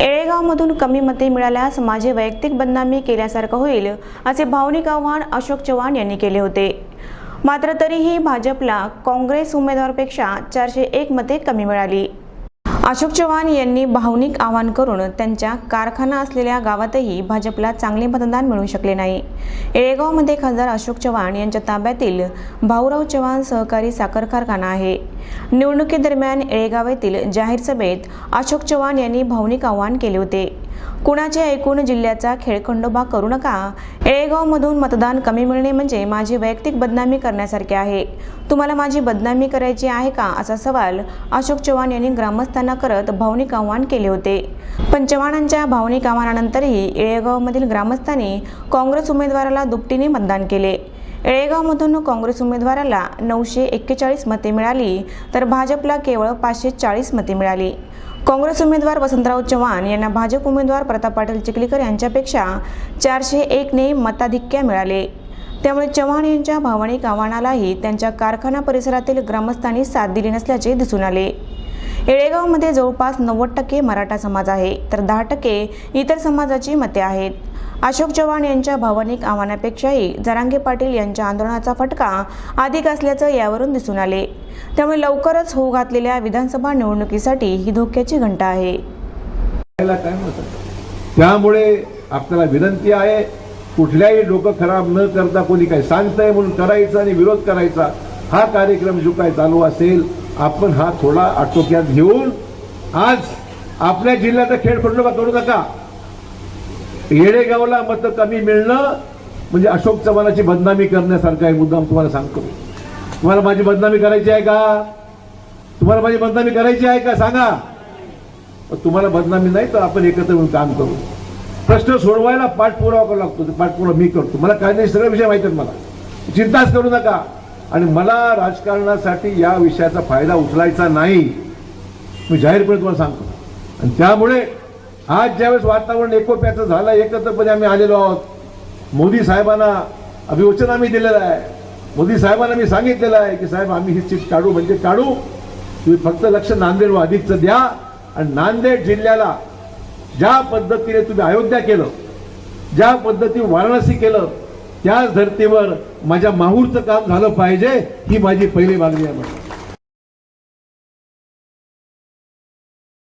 येळेगावमधून कमी मते मिळाल्यास माझे वैयक्तिक बदनामी केल्यासारखं होईल असे भावनिक आव्हान अशोक चव्हाण यांनी केले होते. मात्र तरीही भाजपला काँग्रेस उमेदवारपेक्षा चारशे एक मते कमी मिळाली. अशोक चव्हाण यांनी भावनिक आवाहन करून त्यांच्या कारखाना असलेल्या गावातही भाजपला चांगले मतदान मिळू शकले नाही. येळेगावमध्ये खासदार अशोक चव्हाण यांच्या ताब्यातील भाऊराव चव्हाण सहकारी साखर कारखाना आहे. निवडणुकीदरम्यान येळेगाव येथील जाहीर सभेत अशोक चव्हाण यांनी भावनिक आवाहन केले होते. कुणाचे ऐकून जिल्ह्याचा खेळखंडोबा करू नका. येळेगावमधून मतदान कमी मिळणे म्हणजे माझी वैयक्तिक बदनामी करण्यासारखे आहे. तुम्हाला माझी बदनामी करायची आहे का? असा सवाल अशोक चव्हाण यांनी ग्रामस्थांना करत भावनिक आव्हान केले होते. पण चव्हाणांच्या भावनिक आव्हानानंतरही येळेगावमधील ग्रामस्थांनी काँग्रेस उमेदवाराला दुपटीने मतदान केले. येळेगावमधून काँग्रेस उमेदवाराला नऊशे एक्केचाळीस मते मिळाली तर भाजपला केवळ पाचशे चाळीस मते मिळाली. काँग्रेस उमेदवार वसंतराव चव्हाण यांना भाजप उमेदवार प्रताप पाटील चिखलीकर यांच्यापेक्षा चारशे एकने मताधिक्य मिळाले. त्यामुळे चव्हाण यांच्या भावनिक आव्हानालाही त्यांच्या कारखाना परिसरातील ग्रामस्थांनी साथ दिली नसल्याचे दिसून आले. येळेगावमध्ये जवळपास नव्वद टक्के मराठा समाज आहे तर दहा टक्के इतर समाजाची मते आहेत. अशोक चव्हाण यांच्या भावनिक आव्हानापेक्षाही जरांगे पाटील यांच्या आंदोलनाचा फटका अधिक असल्याचं यावरून दिसून आले. त्यामुळे लवकरच होऊ घातलेल्या विधानसभा निवडणुकीसाठी ही धोक्याची घंटा आहे. काय त्यामुळे आपल्याला विनंती आहे कुठल्याही डोकं खराब न करता कोणी काही सांगतंय म्हणून करायचं आणि विरोध करायचा हा कार्यक्रम जो काय चालू असेल आपण हा थोडा आटोक्यात घेऊन आज आपल्या जिल्ह्याचा खेळ खंडोबा करू नका. येडेगावला मत कमी मिळणं म्हणजे अशोक चव्हाणाची बदनामी करण्यासारखा आहे मुद्दाम तुम्हाला सांगतो. तुम्हाला माझी बदनामी करायची आहे का? तुम्हाला माझी बदनामी करायची आहे का? सांगा. पण तुम्हाला बदनामी नाही तर आपण एकत्र येऊन काम करू. प्रश्न सोडवायला पाठपुरावा करावा लागतो पाठपुरावा मी करतो. मला काय सगळे विषय माहिती आहेत मला. चिंताच करू नका. आणि मला राजकारणासाठी या विषयाचा फायदा उचलायचा नाही मी जाहीरपणे तुम्हाला सांगतो. आणि त्यामुळे आज ज्यावेळेस वातावरण एकोप्याचं झालं एकत्रपणे आम्ही आलेलो आहोत मोदी साहेबांना अभिवचन आम्ही दिलेलं आहे. मोदी साहेबांना मी सांगितलेलं आहे की साहेब आम्ही ही सीट काढू म्हणजे काढू. तुम्ही फक्त लक्ष नांदेड व अधिकचं द्या. आणि नांदेड जिल्ह्याला ज्या पद्धतीने तुम्ही अयोध्या केलं ज्या पद्धतीने वाराणसी केलं त्याच धर्तीवर माझ्या माहूरचं काम झालं पाहिजे ही माझी पहिली मागणी आहे